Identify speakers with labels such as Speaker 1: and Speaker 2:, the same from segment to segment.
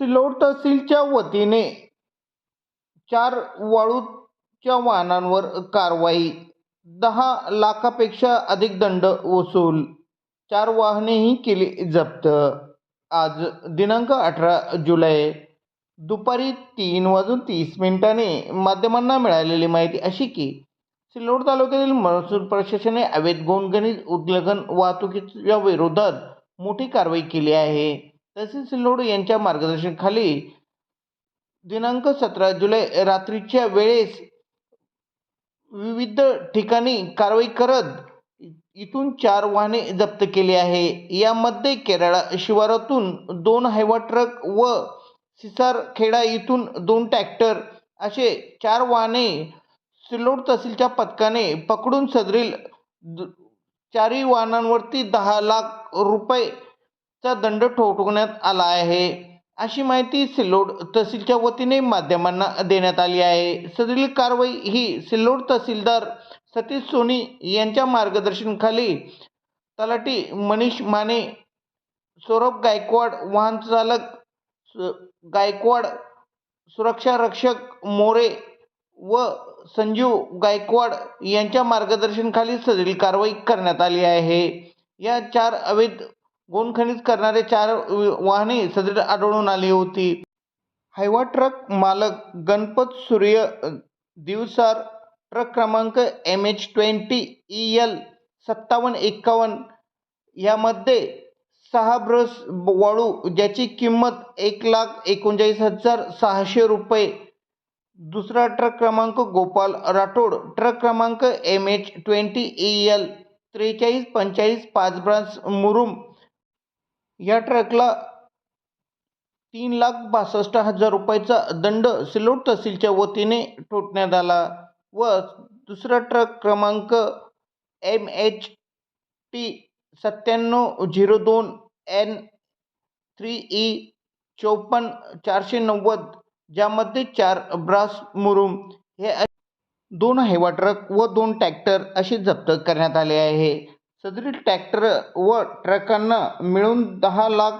Speaker 1: सिल्लोड तहसीलच्या वतीने चार वाळूच्या वाहनांवर कारवाई. दहा लाखापेक्षा अधिक दंड वसूल. चार वाहनेही केली जप्त. आज दिनांक अठरा जुलै. दुपारी तीन वाजून तीस मिनिटांनी माध्यमांना मिळालेली माहिती अशी की सिल्लोड तालुक्यातील महसूल प्रशासनाने अवैध गोंडगणित उल्लंघन वाहतुकीच्या विरोधात मोठी कारवाई केली आहे. तसेच सिल्लोड यांच्या मार्गदर्शनाखाली दिनांक सतरा जुलै रात्रीच्या वेळेस विविध ठिकाणी कारवाई करत इथून चार वाहने जप्त केली आहे. यामध्ये केरळा शिवारातून दोन हायवा ट्रक व सिसारखेडा इथून दोन ट्रॅक्टर असे चार वाहने सिल्लोड तहसीलच्या पथकाने पकडून सदरील चारही वाहनांवरती दहा लाख रुपये चा दंड ठोठवण्यात आला आहे. अशी माहिती सिल्लोड तहसीलच्या वतीने माध्यमांना देण्यात आली आहे. सदरील कारवाई ही सिल्लोड तहसीलदार सतीश सोनी यांच्या मार्गदर्शनाखाली तलाठी मनीष माने सौरभ गायकवाड वाहन चालक स- गायकवाड सुरक्षा रक्षक मोरे व संजीव गायकवाड यांच्या मार्गदर्शनाखाली सदरील कारवाई करण्यात आली आहे. या चार अवैध गोणखनिज करणारे चार वाहने सदर आढळून आली होती. हायवा ट्रक मालक गणपत सूर्य दिवसार ट्रक क्रमांक M H twenty E L सत्तावन्न एक्कावन्न यामध्ये सहा ब्रश वाळू ज्याची किंमत एक लाख एकोणचाळीस हजार सहाशे रुपये. दुसरा ट्रक क्रमांक गोपाल राठोड ट्रक क्रमांक M H twenty E L त्रेचाळीस पंचेचाळीस पाच ब्रांच मुरुम या ट्रकला तीन लाख बासष्ट हजार रुपयाचा दंड सिल्लोड तहसीलच्या वतीने ठोठण्यात आला व दुसरा ट्रक क्रमांक एम एच टी सत्त्याण्णव झिरो दोन एन थ्री ई चौपन्न चारशे नव्वद ज्यामध्ये चार ब्रास मुरुम हे दोन हेवा ट्रक व दोन ट्रॅक्टर असे जप्त करण्यात आले आहे. सदरील ट्रॅक्टर व ट्रकांना मिळून दहा लाख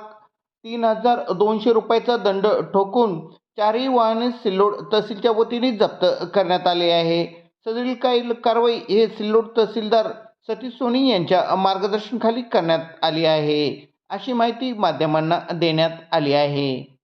Speaker 1: तीन हजार दोनशे रुपयाचा दंड ठोकून चारही वाहने सिल्लोड तहसीलच्या वतीने जप्त करण्यात आले आहे. सदरील काही कारवाई हे सिल्लोड तहसीलदार सतीश सोनी यांच्या मार्गदर्शनाखाली करण्यात आली आहे. अशी माहिती माध्यमांना देण्यात आली आहे.